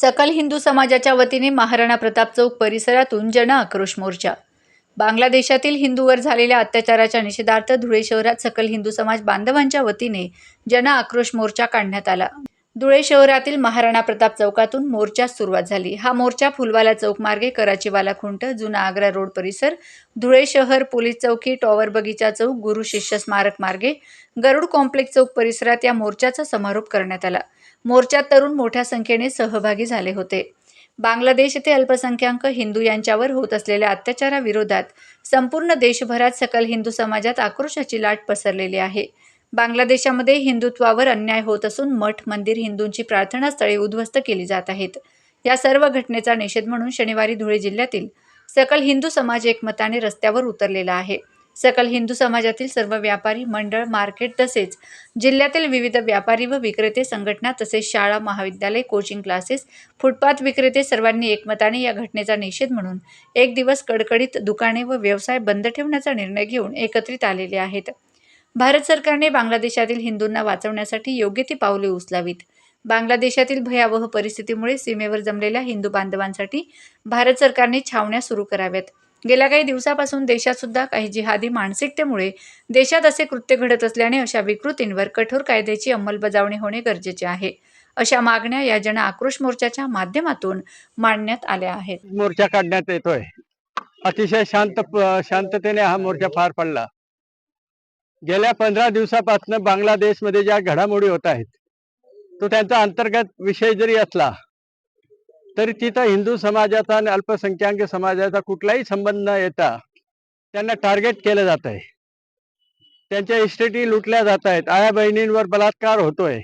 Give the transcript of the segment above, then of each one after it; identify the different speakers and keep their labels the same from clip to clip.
Speaker 1: सकल हिंदू समाजाच्या वतीने महाराणा प्रताप चौक परिसरातून जन आक्रोश मोर्चा. बांगलादेशातील हिंदूवर झालेल्या अत्याचाराच्या निषेधार्थ धुळे शहरात सकल हिंदू समाज बांधवांच्या वतीने जन आक्रोश मोर्चा काढण्यात आला. धुळे शहरातील महाराणा प्रताप चौकातून मोर्चास सुरुवात झाली. हा मोर्चा फुलवाला चौक मार्गे कराचीवाला खुंट जुना आग्रा रोड परिसर धुळे शहर पोलीस चौकी टॉवर बगीचा चौक गुरु शिष्य स्मारक मार्गे गरुड कॉम्प्लेक्स चौक परिसरात या मोर्चाचा समारोप करण्यात आला. मोर्चात तरुण मोठ्या संख्येने सहभागी झाले होते. बांगलादेश येथे अल्पसंख्याक हिंदू यांच्यावर होत असलेल्या अत्याचाराविरोधात संपूर्ण देशभरात सकल हिंदू समाजात आक्रोशाची लाट पसरलेली आहे. बांगलादेशामध्ये हिंदुत्वावर अन्याय होत असून मठ मंदिर हिंदूंची प्रार्थनास्थळे उद्ध्वस्त केली जात आहेत. या सर्व घटनेचा निषेध म्हणून शनिवारी धुळे जिल्ह्यातील सकल हिंदू समाज एकमताने रस्त्यावर उतरलेला आहे. सकल हिंदू समाजातील सर्व व्यापारी मंडळ मार्केट तसेच जिल्ह्यातील विविध व्यापारी व विक्रेते संघटना तसेच शाळा महाविद्यालय कोचिंग क्लासेस फुटपाथ विक्रेते सर्वांनी एकमताने या घटनेचा निषेध म्हणून एक दिवस कडकडीत दुकाने व व्यवसाय बंद ठेवण्याचा निर्णय घेऊन एकत्रित आलेले आहेत. भारत सरकारने बांगलादेशातील हिंदूंना वाचवण्यासाठी योग्य ती पावले उचलावीत. बांगलादेशातील भयावह परिस्थितीमुळे सीमेवर जमलेल्या हिंदू बांधवांसाठी भारत सरकारने छावण्या सुरू कराव्यात. गेल्या काही दिवसापासून देशात सुद्धा काही जिहादी मानसिकतेमुळे देशात असे कृत्य घडत असल्याने अशा विकृतींवर कठोर कायद्याची अंमलबजावणी होणे गरजेचे आहे. अशा मागण्या या जन आक्रोश मोर्चाच्या माध्यमातून मांडण्यात आल्या आहेत.
Speaker 2: मोर्चा काढण्यात येतोय. अतिशय शांत शांततेने हा मोर्चा पार पडला. गेल्या पंधरा दिवसापासून बांगलादेशमध्ये ज्या घडामोडी होत आहेत तो त्यांचा अंतर्गत विषय जरी असला तरी तिथं हिंदू समाजाचा आणि अल्पसंख्याक समाजाचा कुठलाही संबंध न येता त्यांना टार्गेट केलं जात आहे. त्यांच्या इस्टेटी लुटल्या जात आहेत आया बहिणींवर बलात्कार होतोय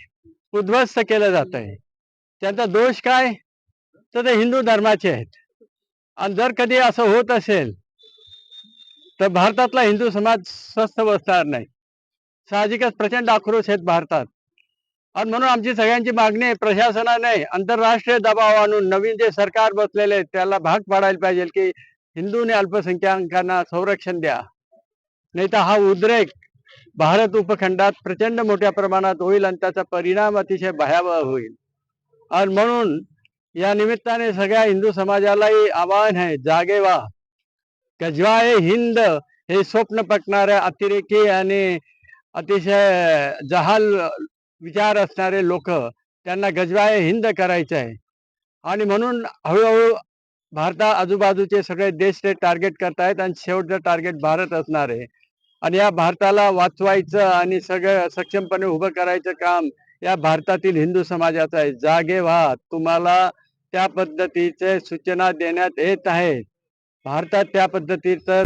Speaker 2: उद्ध्वस्त केलं जात आहे. त्यांचा दोष काय? तर ते हिंदू धर्माचे आहेत. आणि जर कधी असं होत असेल तर भारतातला हिंदू समाज स्वस्थ बसणार नाही. साहजिकच प्रचंड आक्रोश आहेत भारतात. आणि म्हणून आमची सगळ्यांची मागणी आहे प्रशासनाने आंतरराष्ट्रीय दबाव आणून नवीन जे सरकार बसलेले त्याला भाग पाडायला पाहिजे की हिंदू आणि अल्पसंख्याकांना संरक्षण द्या. नाही तर हा उद्रेक भारत उपखंडात प्रचंड मोठ्या प्रमाणात होईल आणि त्याचा परिणाम अतिशय भयावह होईल. आणि म्हणून या निमित्ताने सगळ्या हिंदू समाजालाही आवाहन आहे जागे व्हा. गजवाए हिंद हे स्वप्न पटणाऱ्या अतिरेकी आणि अतिशय जहाल विचार असणारे लोक त्यांना गजवाय हिंद करायचे आहे. आणि म्हणून हळूहळू भारता आजूबाजूचे सगळे देश ते टार्गेट करतायत आणि शेवटचं टार्गेट भारत असणार आहे. आणि या भारताला वाचवायचं आणि सगळं सक्षमपणे उभं करायचं काम या भारतातील हिंदू समाजाचं आहे. जागे व्हा तुम्हाला त्या पद्धतीचे सूचना देण्यात येत आहेत भारतात त्या पद्धतीचं